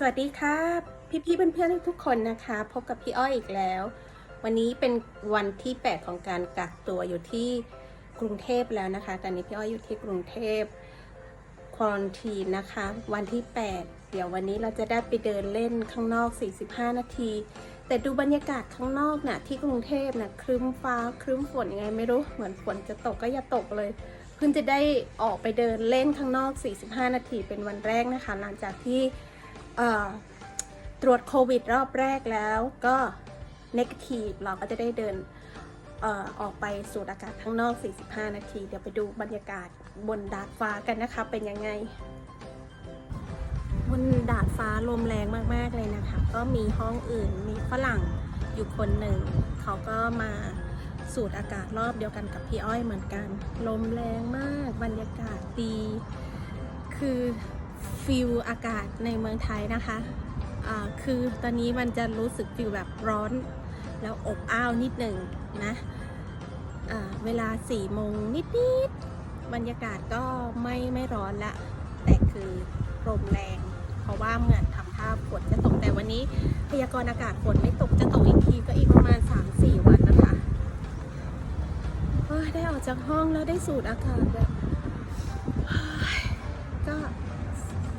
สวัสดีครับพี่ๆเพื่อนๆทุกคนนะคะ พบกับพี่อ้อยอีกแล้ว วันนี้เป็นวันที่ 8 ของการกักตัวอยู่ที่กรุงเทพแล้วนะคะ ตอนนี้พี่อ้อยอยู่ที่กรุงเทพควอนตีนนะคะ วันที่ 8 เดี๋ยววันนี้เราจะได้ไปเดินเล่นข้างนอก 45 นาที แต่ดูบรรยากาศข้างนอกน่ะที่กรุงเทพน่ะครึ้มฟ้าครึ้มฝนยังไงไม่รู้เหมือนฝนจะตกก็อย่าตกเลยเพิ่งจะได้ออกไปเดินเล่นข้างนอก 45 นาทีเป็นวันแรกนะคะ หลังจากที่ ตรวจโควิดรอบแรกแล้วก็ negative เราก็จะได้เดินออออกไปสูดอากาศข้างนอก 45 นาที เดี๋ยวไปดูบรรยากาศบนดาดฟ้ากันนะคะ เป็นยังไง บนดาดฟ้าลมแรงมาก ๆ เลยนะคะ ก็มีห้องอื่น มีฝรั่งอยู่คนหนึ่ง เขาก็มาสูดอากาศรอบเดียวกันกับพี่อ้อยเหมือนกัน ลมแรงมาก บรรยากาศดี คือ ฟิลอากาศในเมืองไทยนะคะอ่าคือตอนนี้มันจะรู้สึกฟิลแบบร้อน แล้วอบอ้าวนิดหนึ่งนะอ่าเวลา4ี่โมงนิดๆบรรยากาศก็ไม่ไม่ร้อนละแต่คือลมแรง เพราะว่าเหมือนทำท่าฝนจะตกแต่วันนี้พยากรณ์อากาศฝนไม่ตกจะตกอีกทีก็อีกประมาณ 3-4 วันนะคะได้ออกจากห้องแล้วได้สูดอากาศแบบก็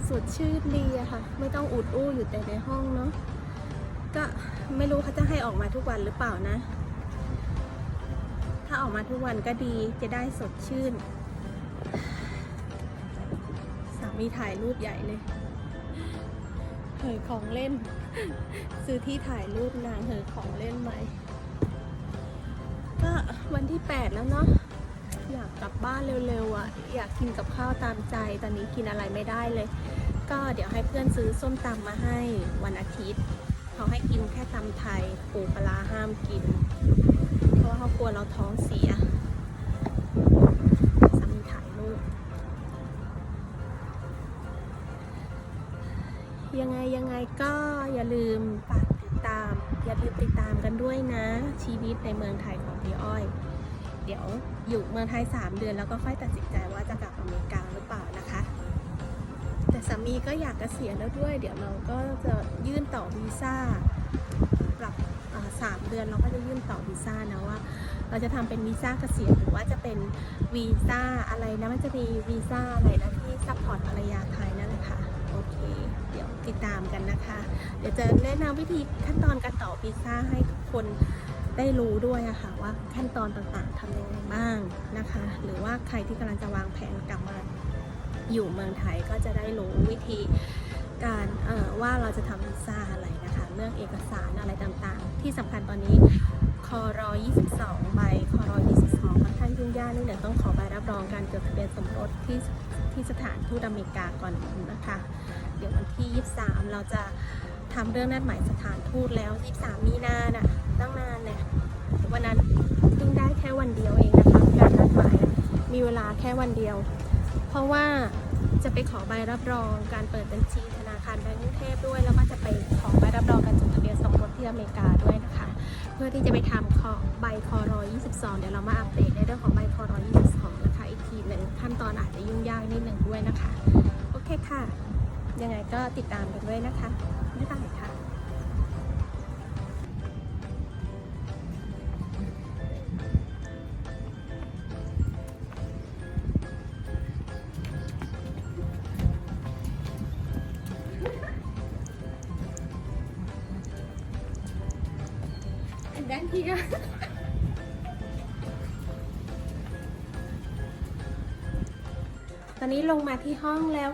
สดชื่นดีอะค่ะ ไม่ต้องอุดอู้อยู่แต่ในห้องเนาะก็ไม่รู้เขาจะให้ออกมาทุกวันหรือเปล่านะ ถ้าออกมาทุกวันก็ดีจะได้สดชื่น สามีถ่ายรูปใหญ่เลยเหยของเล่น ซื้อที่ถ่ายรูปนางเหยของเล่นใหม่ก็วันที่ 8 แล้วเนาะ อยากกลับบ้านเร็วๆอะอยากกินกับข้าวตามใจ ตอนนี้กินอะไรไม่ได้เลย ก็เดี๋ยวให้เพื่อนซื้อส้มตำมาให้วันอาทิตย์เขาให้กินแค่ตำไทยปูปลาห้ามกิน เพราะว่าเขากลัวเราท้องเสียสามีถ่ายรูปยังไงยังไงก็อย่าลืมฝากติดตาม อย่าลืมติดตามกันด้วยนะ ชีวิตในเมืองไทยของพี่อ้อย เดี๋ยวอยู่เมืองไทย 3 เดือนแล้วก็ค่อยตัดสินใจว่าจะกลับอเมริกาหรือเปล่านะคะ แต่สามีก็อยากเกษียณแล้วด้วย เดี๋ยวเราก็จะยื่นต่อวีซ่าปรับสามเดือนเราก็จะยื่นต่อวีซ่านะว่า เราจะทำเป็นวีซ่าเกษียณหรือว่าจะเป็นวีซ่าอะไรนะมันจะมีวีซ่าอะไรนะที่ซัพพอร์ตภรรยาไทยนั่นแหละค่ะโอเค เดี๋ยวติดตามกันนะคะ เดี๋ยวจะแนะนำวิธีขั้นตอนการต่อวีซ่าให้ทุกคน ได้รู้ด้วยอะค่ะว่าขั้นตอนต่างๆทำยังไงบ้างนะคะ หรือว่าใครที่กำลังจะวางแผนกลับมาอยู่เมืองไทยก็จะได้รู้วิธีการว่าเราจะทำวีซ่าอะไรนะคะ เรื่องเอกสารอะไรต่างๆ ที่สำคัญตอนนี้คอรอ22 ใบคอรอ22ค่อนข้างยุ่งยากนิดหนึ่งต้องขอใบรับรองการจดทะเบียนสมรสที่ที่สถานทูตอเมริกาก่อนนะคะ เดี๋ยววันที่ 23 เราจะทำเรื่องนัดหมายสถานทูตแล้ว 23 มีนาน่ะ ตั้งนานเนี่ยวันนั้นเพิ่งได้แค่วันเดียวเองนะคะการนัดหมายมีเวลาแค่วันเดียว เพราะว่าจะไปขอใบรับรองการเปิดบัญชีธนาคารแบงก์กรุงเทพด้วย แล้วก็จะไปขอใบรับรองการจดทะเบียนสมรสที่อเมริกาด้วยนะคะ เพื่อที่จะไปทำขอใบคอรอ22 เดี๋ยวเรามาอัปเดตในเรื่องของใบคอรอ22 นะคะ อีกทีหนึ่งขั้นตอนอาจจะยุ่งยากนิดหนึ่งด้วยนะคะ โอเคค่ะ ยังไงก็ติดตามกันด้วยนะคะบ๊ายบาย ค่ะด้านที่ก็ตอนนี้ลงมาที่ห้องแล้ว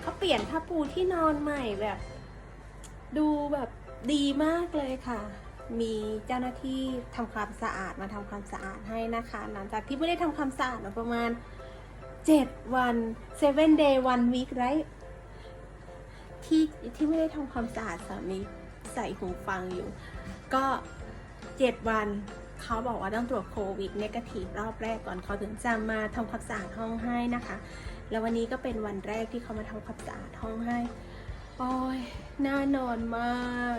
เขาเปลี่ยนผ้าปูที่นอนใหม่แบบ ดูแบบดีมากเลยค่ะ มีเจ้าหน้าที่ทำความสะอาดมาทำความสะอาดให้นะคะ หลังจากที่ไม่ได้ทำความสะอาดมาประมาณ 7 วัน seven day one week right ที่ที่ไม่ได้ทำความสะอาดสามีใส่หูฟังอยู่ ก็ 7 วัน เขาบอกว่าต้องตรวจโควิดเนกาทีฟรอบแรกก่อนเขาถึงจะมาทำความสะอาดห้องให้นะคะ แล้ววันนี้ก็เป็นวันแรกที่เขามาทำความสะอาดห้องให้โอ้ยน่านอนมาก